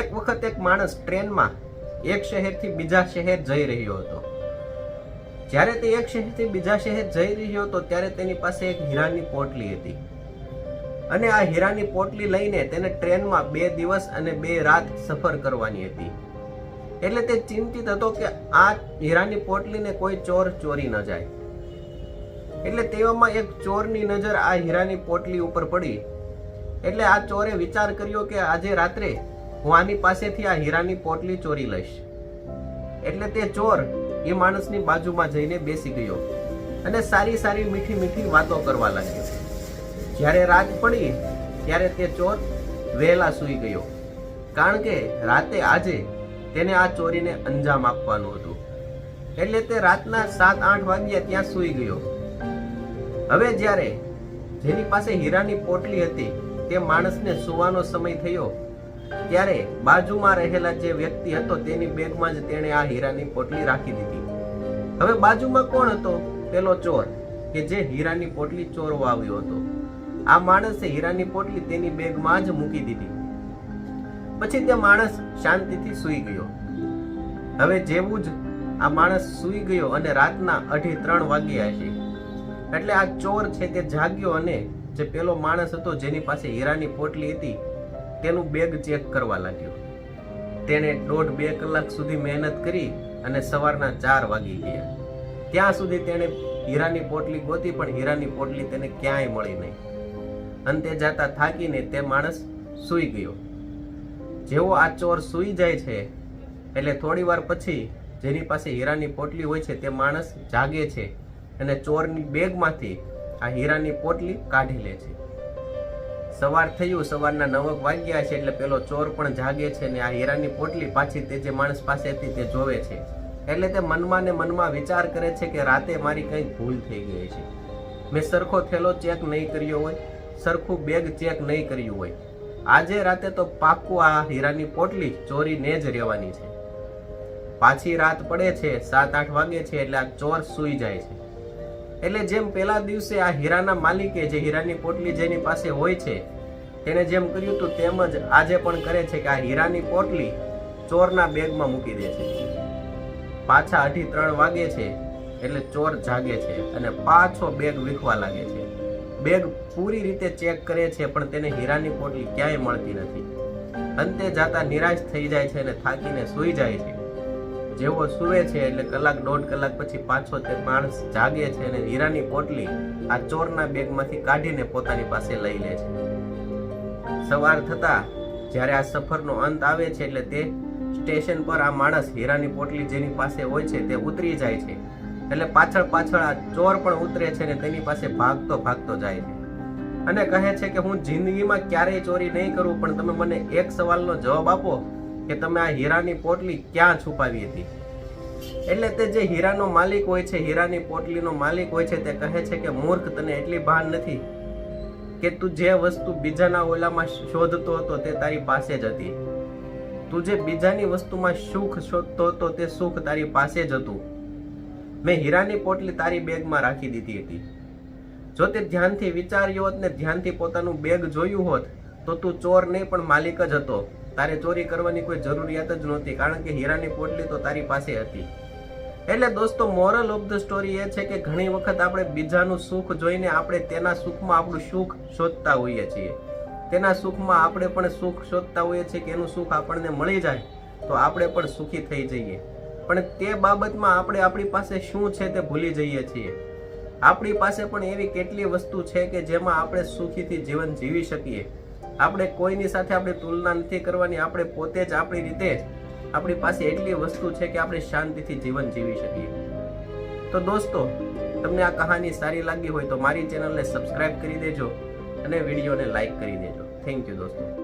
એક વખત એક માણસ ટ્રેનમાં એક શહેરથી બીજા શહેર જઈ રહ્યો હતો. જ્યારે તે એક શહેરથી બીજા શહેર જઈ રહ્યો હતો ત્યારે તેની પાસે એક હીરાની પોટલી હતી. અને આ હીરાની પોટલી લઈને તેને ટ્રેનમાં બે દિવસ અને બે રાત સફર કરવાની હતી. એટલે તે ચિંતિત હતો કે આ હીરાની પોટલીને કોઈ ચોર ચોરી ન જાય. એટલે તેવામાં એક ચોરની નજર આ હીરાની પોટલી ઉપર પડી. એટલે આ ચોરે વિચાર કર્યો કે આજે રાત્રે હું આની પાસેથી આ હીરાની પોટલી ચોરી લઈશ. એટલે તે ચોર એ માણસની બાજુમાં જઈને બેસી ગયો અને સારી સારી મીઠી મીઠી વાતો કરવા લાગ્યો. જ્યારે રાત પડી, ત્યારે તે ચોર વહેલા સૂઈ ગયો. કારણ કે રાતે આજે તેને આ ચોરીને અંજામ આપવાનું હતું. એટલે તે રાતના સાત આઠ વાગ્યા ત્યાં સૂઈ ગયો. હવે જ્યારે જેની પાસે હીરાની પોટલી હતી, તે માણસને સુવાનો સમય થયો ત્યારે બાજુમાં રહેલા જે વ્યક્તિ હતો તેની બેગમાં જ તેણે આ હીરાની પોટલી રાખી દીધી. હવે બાજુમાં કોણ હતો? પેલો ચોર, કે જે હીરાની પોટલી ચોરવા આવ્યો હતો. આ માણસે હીરાની પોટલી તેની બેગમાં જ મૂકી દીધી. પછી તે માણસ શાંતિથી સૂઈ ગયો. હવે જેવું જ આ માણસ સૂઈ ગયો અને રાતના અઢી ત્રણ વાગ્યા છે એટલે આ ચોર છે તે જાગ્યો અને જે પેલો માણસ હતો જેની પાસે હીરાની પોટલી હતી તેનું બેગ ચેક કરવા લાગ્યો. તેણે દોઢ બે કલાક સુધી મહેનત કરી અને સવારના ચાર વાગી ગયા. ત્યાં સુધી તેણે હીરાની પોટલી ગોતી, પણ હીરાની પોટલી તેને ક્યાંય મળી નહીં. અંતે જાતા થાકીને તે માણસ સૂઈ ગયો. જેવો આ ચોર સૂઈ જાય છે, એટલે થોડી વાર પછી જેની પાસે હીરાની પોટલી હોય છે, તે માણસ જાગે છે અને ચોરની બેગમાંથી આ હીરાની પોટલી કાઢી લે છે. સવાર થયું સવારના નવક વાગ્યા છે એટલે પેલો ચોર પણ જાગે છે ને આ હીરાની પોટલી પાછી તે જે માણસ પાસેથી તે જોવે છે. એટલે તે મનમાં ને મનમાં વિચાર કરે છે કે રાતે મારી કંઈક ભૂલ થઈ ગઈ છે. મેં સરખો થેલો ચેક નહીં કર્યો હોય, સરખું બેગ ચેક નહીં કર્યું હોય. આજે રાતે તો પાક્કું આ હીરાની પોટલી ચોરીને જ રહેવાની છે. પાછી રાત પડે છે, સાત આઠ વાગે છે એટલે આ ચોર સૂઈ જાય છે. એટલે જેમ પહેલા દિવસે આ હીરાના માલિકે જે હીરાની પોટલી જેની પાસે હોય છે, તેણે જેમ કર્યું હતું તેમ જ આજે પણ કરે છે કે આ હીરાની પોટલી ચોરના બેગમાં મૂકી દે છે. પાછા અઢી ત્રણ વાગે છે, એટલે ચોર જાગે છે અને પાછો બેગ વીખવા લાગે છે. બેગ પૂરી રીતે ચેક કરે છે, પણ તેને હીરાની પોટલી ક્યાંય મળતી નથી. અંતે જાતા નિરાશ થઈ જાય છે અને થાકીને સૂઈ જાય છે. જેવો સૂવે છે એટલે કલાક દોઢ કલાક પછી પાછો તે માણસ જાગે છે અને હીરાની પોટલી આ ચોરના બેગમાંથી કાઢીને પોતાની પાસે લઈ લે છે. સવાર થતા જ્યારે આ સફરનો અંત આવે છે એટલે તે સ્ટેશન પર આ માણસ હીરાની પોટલી જેની પાસે હોય છે તે ઉતરી જાય છે. એટલે પાછળ પાછળ આ ચોર પણ ઉતરે છે ને તેની પાસે ભાગતો ભાગતો જાય છે. અને કહે છે કે હું જિંદગીમાં ક્યારેય ચોરી નહીં કરું, પણ તમે મને એક સવાલનો જવાબ આપો કે તમે આ હીરાની પોટલી ક્યાં છુપાવી હતી? એટલે તે જે હીરાનો માલિક હોય છે, હીરાની પોટલીનો માલિક હોય છે, તે કહે છે કે, મૂર્ખ, તને એટલી ભાન નથી કે તું જે વસ્તુ બીજાના ઓલામાં શોધતો હતો તે તારી પાસે જ હતી. તું જે બીજાની વસ્તુમાં સુખ શોધતો હતો તે સુખ તારી પાસે જ હતું. મેં હીરાની પોટલી તારી બેગમાં રાખી દીધી હતી. જો તે ધ્યાનથી વિચાર્યો હોત ને ધ્યાનથી પોતાનું બેગ જોયું હોત, તો તું ચોર નહીં, પણ માલિક જ હતો. તારે ચોરી કરવાની કોઈ જરૂરિયાત જ નહોતી, કારણ કે હીરાની પોટલી તો તારી પાસે હતી. એટલે દોસ્તો મોરલ ઓફ ધ સ્ટોરી એ છે કે ઘણી વખત આપણે બીજાનું સુખ જોઈને આપણે તેના સુખમાં આપણું સુખ શોધતા હોઈએ છીએ. તેના સુખમાં આપણે પણ સુખ શોધતા હોઈએ છીએ કે એનું સુખ આપણને મળી જાય, તો આપણે પણ સુખી થઈ જઈએ. પણ તે બાબતમાં આપણે આપણી પાસે શું છે તે ભૂલી જઈએ છીએ. આપણી પાસે પણ એવી કેટલી વસ્તુ છે કે જેમાં આપણે સુખીથી જીવન જીવી શકીએ. આપણે કોઈની સાથે આપણે તુલના નથી કરવાની, આપણે પોતે જ આપણી રીતે જ આપણી પાસે એટલી વસ્તુ છે કે આપણે શાંતિથી જીવન જીવી શકીએ. તો દોસ્તો, તમને આ કહાની સારી લાગી હોય તો મારી ચેનલને સબસ્ક્રાઇબ કરી દેજો અને વિડીયોને લાઇક કરી દેજો. થેન્ક યુ દોસ્તો.